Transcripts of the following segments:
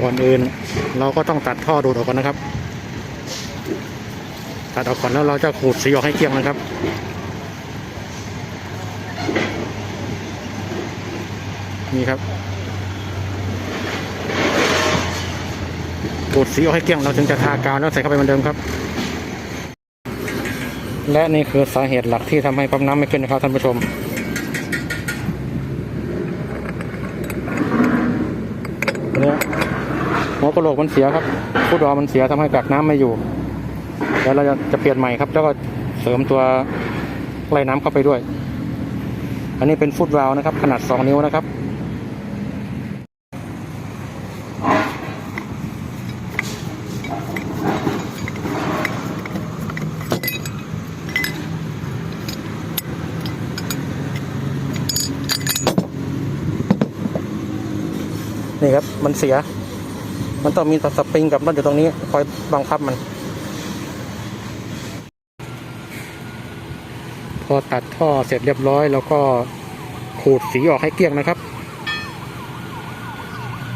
ก่อนอื่นเราก็ต้องตัดท่อดูดออกก่อนนะครับ ตัดออกก่อนแล้วเราจะขูดสีออกให้เกลี้ยงนะครับนี่ครับขูดสีออกให้เกลี้ยงเราถึงจะทากาวแล้วใส่เข้าไปเหมือนเดิมครับ และนี่คือสาเหตุหลักที่ทำให้ปั๊มน้ำไม่ขึ้นนะครับท่านผู้ชม เนี่ย หัวกระโหลกมันเสียครับฟุตดอมันเสียทำให้กักน้ำไม่อยู่เดี๋ยวเราจะจะเปลี่ยนใหม่ครับ แล้วก็เสริมตัวไล่น้ำเข้าไปด้วย อันนี้เป็นฟุตวาลวนะครับ ขนาด 2 นิ้วนะครับนี่ครับ มันเสีย มันต้องมีสปริงกับน็อตอยู่ตรงนี้ คอยบังคับมัน พอตัดท่อเสร็จเรียบร้อย แล้วก็ขูดสีออกให้เกลี้ยงนะครับ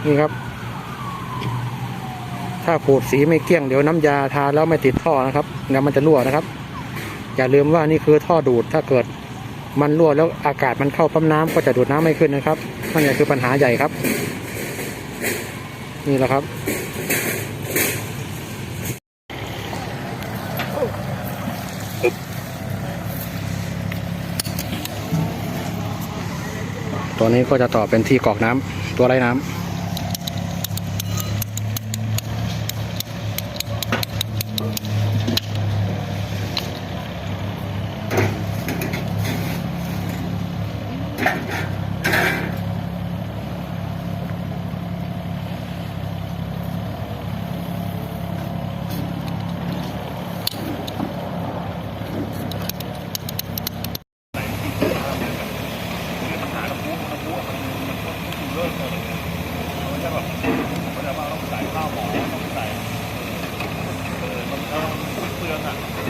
นี่ครับ ถ้าขูดสีไม่เกลี้ยงเดี๋ยวน้ำยาทาแล้วไม่ติดท่อนะครับเดี๋ยวมันจะรั่วนะครับ อย่าลืมว่านี่คือท่อดูดถ้าเกิดมันรั่วแล้วอากาศมันเข้าปั๊มน้ำก็จะดูดน้ำไม่ขึ้นนะครับนั่นแหละคือปัญหาใหญ่ครับ นี่แหละครับ ตัวนี้ก็จะต่อเป็นที่กรอกน้ำตัวไร้น้ำ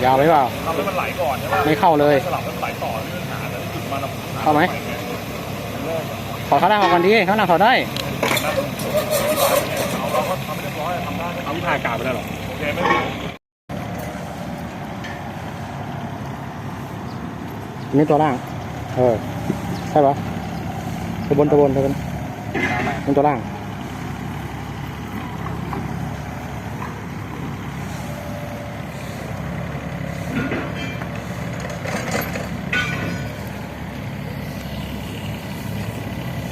ยาวไหมเปล่าทำให้มันไหลก่อนใช่ป่ะไม่เข้าเลย สลับให้มันไหลต่อเรื่องหาแต่จุดมันอะเข้าไหม ขอข้างล่างออกก่อนดีข้างล่างขอได้เอาเราก็ทำให้เรียบร้อยทำได้เอาวิทากาไปแล้วหรอโอเคไม่มีนี่ตัวล่าง เออ ใช่ปะตัวบนตัวบนตัวบนนี่ตัวล่าง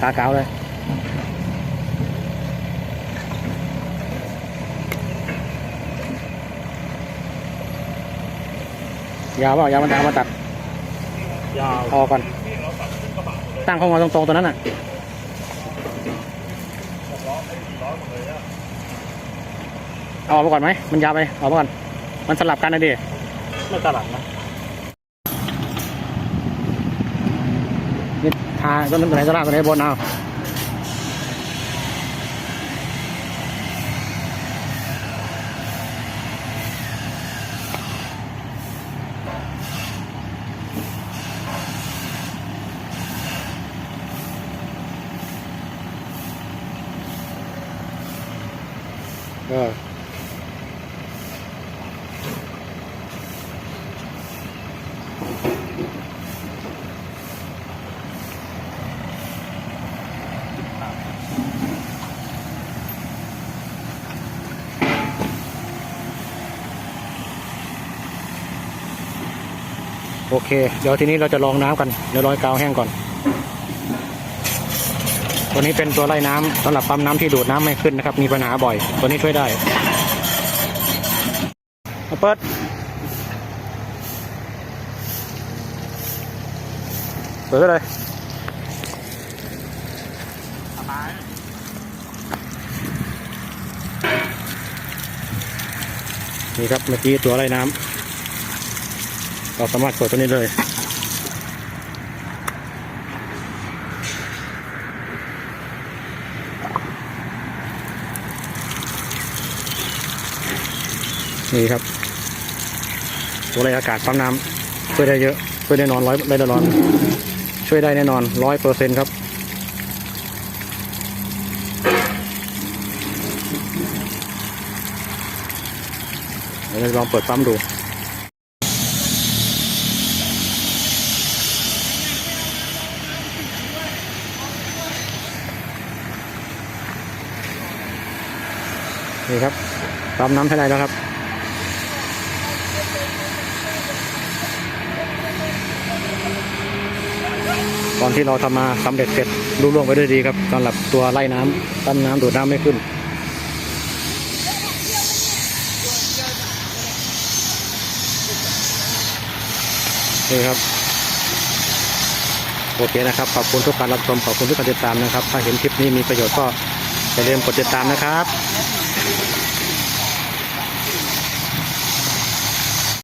ทากาวเลยยาวเปล่ายาวมันจะเอามาตัดยาวเอาออกก่อนตั้งเข้ามาตรงๆตัวนั้นน่ะเอาออกมาก่อนไหมมันยาวไปเอาออกมาก่อน มันสลับกันนะดิไม่ตลับนะ นี่ทาตัวนั้นตัวไหนตัวล่างตัวไหนบนเอาเออ โอเค เดี๋ยวทีนี้เราจะลองน้ำกันเดี๋ยวรอยกาวแห้งก่อน ตัวนี้เป็นตัวไล่น้ำสำหรับปั๊มน้ำที่ดูดน้ำไม่ขึ้นนะครับ มีปัญหาบ่อย ตัวนี้ช่วยได้เอาเปิดเปิดเลยสบายนี่ครับเมื่อกี้ตัวไล่น้ำ เราสามารถกดตัวนี้เลย นี่ครับ ตัวไรอากาศซ้ำน้ำช่วยได้เยอะ ช่วยได้นอนร้อยได้แน่นอน ช่วยได้แน่นอนร้อยเปอร์เซ็นต์ครับเดี๋ยวเราลองเปิดซ้ำดู นี่ครับปั๊มน้ำภายในแล้วครับ ตอนที่เราทำมาสำเร็จเสร็จรุ่ล่วงไปด้วยดีครับสำหรับตัวไล่น้ำตั้นน้ำดูดน้ำไม่ขึ้น นี่ครับโอเคนะครับ ขอบคุณทุกการรับชม ขอบคุณทุกการติดตามนะครับ ถ้าเห็นคลิปนี้มีประโยชน์ก็อย่าลืมกดติดตามนะครับ